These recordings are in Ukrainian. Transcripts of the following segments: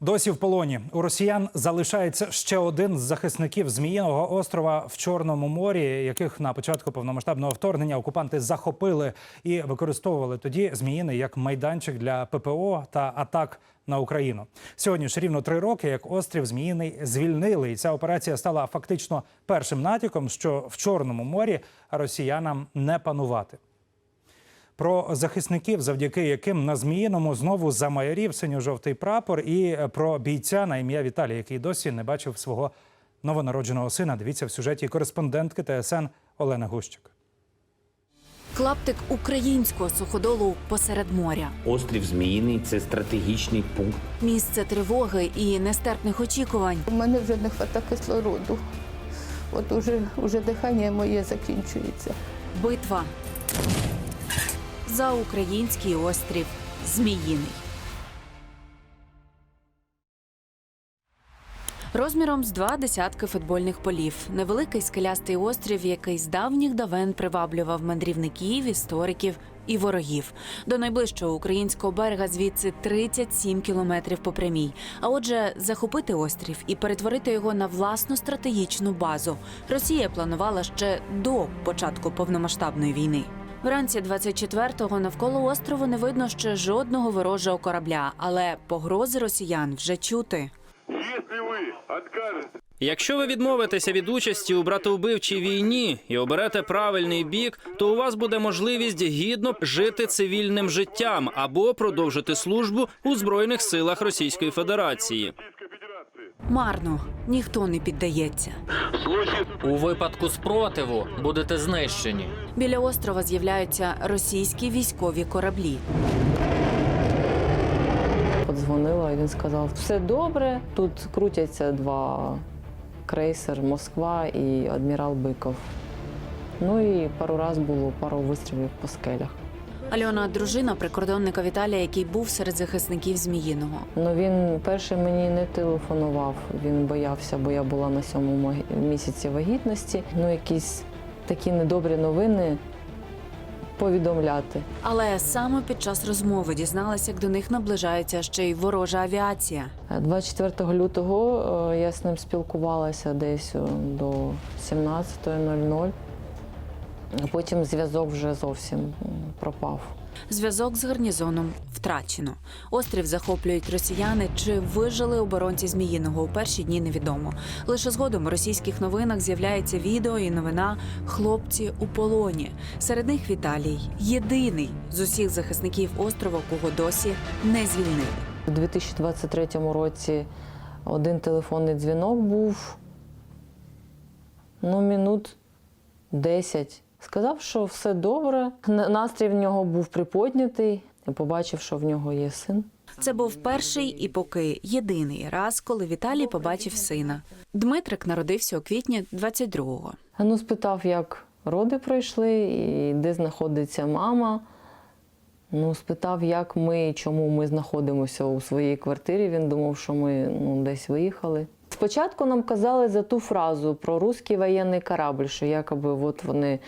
Досі в полоні у росіян залишається ще один з захисників Зміїного острова в Чорному морі, яких на початку повномасштабного вторгнення окупанти захопили і використовували тоді Зміїний як майданчик для ППО та атак на Україну. Сьогодні ж рівно три роки, як острів Зміїний звільнили, і ця операція стала фактично першим натяком, що в Чорному морі росіянам не панувати. Про захисників, завдяки яким на Зміїному знову замайорів синьо-жовтий прапор, і про бійця на ім'я Віталій, який досі не бачив свого новонародженого сина. Дивіться в сюжеті кореспондентки ТСН Олени Гущик. Клаптик українського суходолу посеред моря. Острів Зміїний це стратегічний пункт. Місце тривоги і нестерпних очікувань. У мене вже не вистачає кислороду. От уже, уже дихання моє закінчується. Битва за український острів Зміїний. Розміром з два десятки футбольних полів. Невеликий скелястий острів, який з давніх давен приваблював мандрівників, істориків і ворогів. До найближчого українського берега звідси 37 кілометрів по прямій. А отже, захопити острів і перетворити його на власну стратегічну базу Росія планувала ще до початку повномасштабної війни. Вранці 24-го навколо острову не видно ще жодного ворожого корабля, але погрози росіян вже чути. Если вы откажетесь Якщо ви відмовитеся від участі у братовбивчій війні і оберете правильний бік, то у вас буде можливість гідно жити цивільним життям або продовжити службу у збройних силах Російської Федерації. Марно ніхто не піддається. У випадку спротиву будете знищені. Біля острова з'являються російські військові кораблі. Подзвонила, і він сказав: все добре. Тут крутяться два крейсер Москва і адмірал Биков. Ну і пару раз було пару вистрілів по скелях. Альона дружина прикордонника Віталія, який був серед захисників Зміїного. Ну він перший мені не телефонував. Він боявся, бо я була на сьомому місяці вагітності. Ну, якісь такі недобрі новини повідомляти. Але саме під час розмови дізналася, як до них наближається ще й ворожа авіація. 24 лютого е, я з ним спілкувалася десь е, до 17.00. А Потім зв'язок вже зовсім пропав. Зв'язок з гарнізоном втрачено. Острів захоплюють росіяни. Чи вижили оборонці Зміїного у перші дні невідомо. Лише згодом у російських новинах з'являється відео і новина хлопці у полоні. Серед них Віталій єдиний з усіх захисників острова, кого досі не звільнили. У 2023 році один телефонний дзвінок був ну, мінут 10. Сказав, що все добре. Настрій в нього був приподнятий. Я побачив, що в нього є син. Це був перший і поки єдиний раз, коли Віталій побачив сина. Дмитрик народився у квітні 22-го. Ну, спитав, як роди пройшли і де знаходиться мама. Ну, спитав, як ми, чому ми знаходимося у своїй квартирі. Він думав, що ми ну, десь виїхали. Спочатку нам казали за ту фразу про русський воєнний корабль, що якоби от вони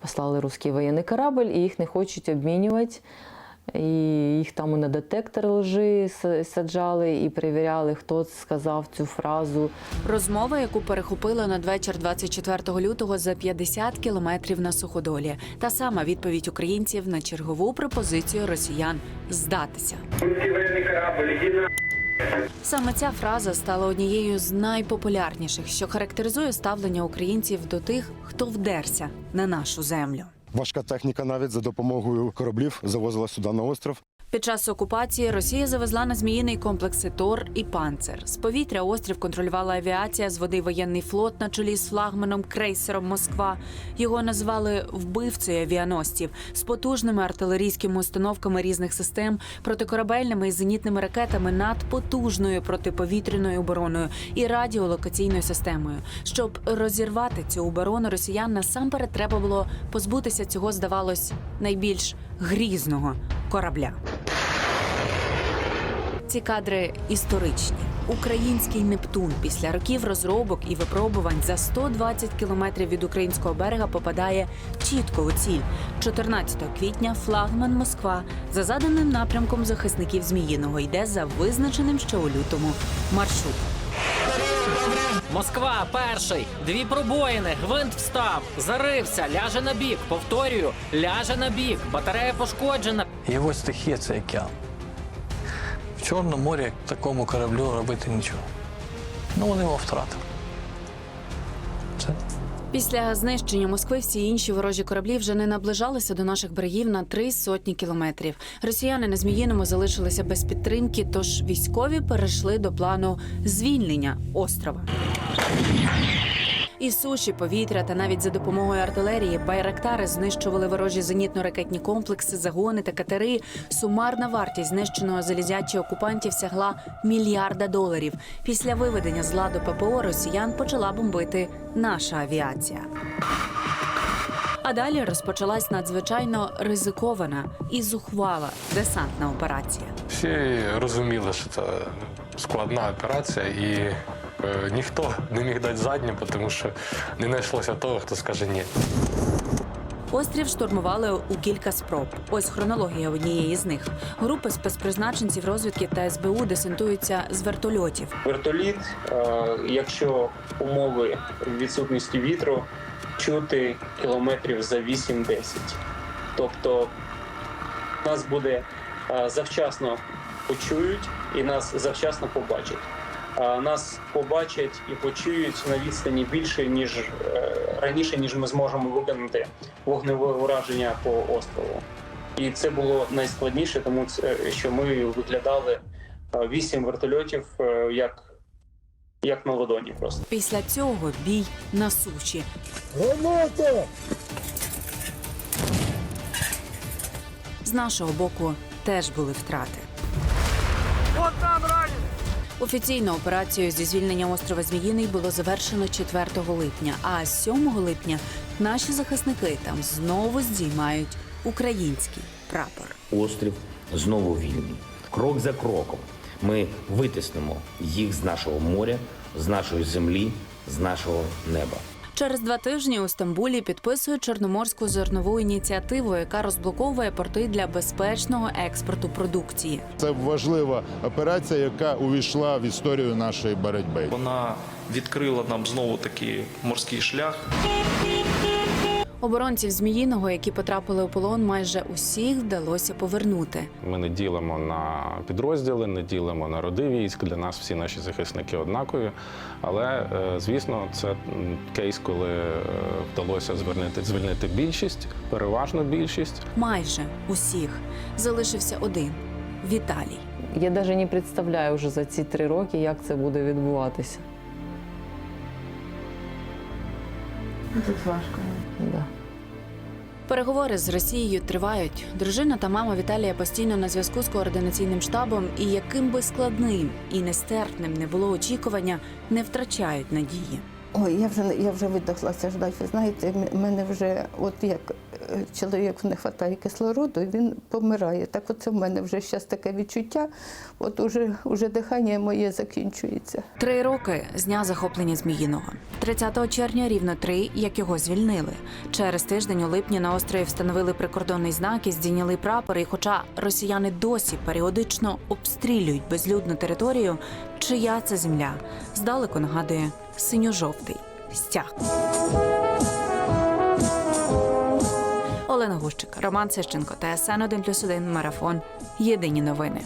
послали русський воєнний корабль і їх не хочуть обмінювати. І їх там на детектор лжи саджали і перевіряли, хто сказав цю фразу. Розмова, яку перехопили надвечір 24 лютого за 50 кілометрів на суходолі. Та сама відповідь українців на чергову пропозицію росіян здатися. Саме ця фраза стала однією з найпопулярніших, що характеризує ставлення українців до тих, хто вдерся на нашу землю. Важка техніка навіть за допомогою кораблів завозила сюди на остров. Під час окупації Росія завезла на зміїний комплекси Тор і Панцер. З повітря острів контролювала авіація, з води воєнний флот на чолі з флагманом крейсером Москва. Його назвали вбивцею авіаносців з потужними артилерійськими установками різних систем, протикорабельними і зенітними ракетами, надпотужною протиповітряною обороною і радіолокаційною системою. Щоб розірвати цю оборону, росіян насамперед треба було позбутися цього, здавалось, найбільш грізного корабля. Ці кадри історичні. Український Нептун після років розробок і випробувань за 120 кілометрів від українського берега попадає чітко у ціль. 14 квітня флагман Москва за заданим напрямком захисників Зміїного йде за визначеним ще у лютому маршрутом. Москва, перший. Дві пробоїни. Гвинт встав. Зарився. Ляже на бік. Повторюю, ляже на бік. Батарея пошкоджена. Його стихія це океан. В Чорному морі такому кораблю робити нічого. Ну, вони його втратили. Це Після знищення Москви всі інші ворожі кораблі вже не наближалися до наших берегів на три сотні кілометрів. Росіяни на Зміїному залишилися без підтримки, тож військові перейшли до плану звільнення острова. І суші, повітря та навіть за допомогою артилерії байрактари знищували ворожі зенітно-ракетні комплекси, загони та катери. Сумарна вартість знищеного залізячі окупантів сягла мільярда доларів. Після виведення з ладу ППО росіян почала бомбити наша авіація. А далі розпочалась надзвичайно ризикована і зухвала десантна операція. Всі розуміли, що це складна операція, і ніхто не міг дати задню, тому що не знайшлося того, хто скаже ні. Острів штурмували у кілька спроб. Ось хронологія однієї з них. Групи спецпризначенців розвідки та СБУ десантуються з вертольотів. Вертоліт, е, якщо умови відсутності вітру, чути кілометрів за 8-10. Тобто нас буде е, завчасно почують і нас завчасно побачать. Нас побачать і почують на відстані більше ніж е, раніше, ніж ми зможемо виконати вогневе ураження по острову. І це було найскладніше, тому що ми виглядали е, вісім вертольотів е, як, як на ладоні просто. Після цього бій на суші. З нашого боку теж були втрати. Офіційну операцію зі звільнення острова Зміїний було завершено 4 липня. А 7 липня наші захисники там знову здіймають український прапор. Острів знову вільний. Крок за кроком ми витиснемо їх з нашого моря, з нашої землі, з нашого неба. Через два тижні у Стамбулі підписують чорноморську зернову ініціативу, яка розблоковує порти для безпечного експорту продукції. Це важлива операція, яка увійшла в історію нашої боротьби. вона відкрила нам знову такий морський шлях. Оборонців Зміїного, які потрапили у полон, майже усіх вдалося повернути. Ми не ділимо на підрозділи, не ділимо на роди військ. Для нас всі наші захисники однакові. Але, е, звісно, це кейс, коли е, вдалося звільнити, звільнити більшість, переважну більшість. Майже усіх залишився один Віталій. Я навіть не представляю вже за ці три роки, як це буде відбуватися. Тут важко. Да. Переговори з Росією тривають. Дружина та мама Віталія постійно на зв'язку з координаційним штабом, і яким би складним і нестерпним не було очікування, не втрачають надії. Ой, я вже я вже видохлася ждать. Ви знаєте, мене вже, от як е, чоловік не вистачає кислороду, і він помирає. Так оце в мене вже зараз таке відчуття. От уже, уже дихання моє закінчується. Три роки з дня захоплення Зміїного. 30 червня рівно три, як його звільнили. Через тиждень у липні на острові встановили прикордонний знак і здійняли прапор. І хоча росіяни досі періодично обстрілюють безлюдну територію, чия це земля здалеку нагадує синьо-жовтий стяг. Олена Гущик, Роман Сищенко, ТСН 1+,1, Марафон. Єдині новини.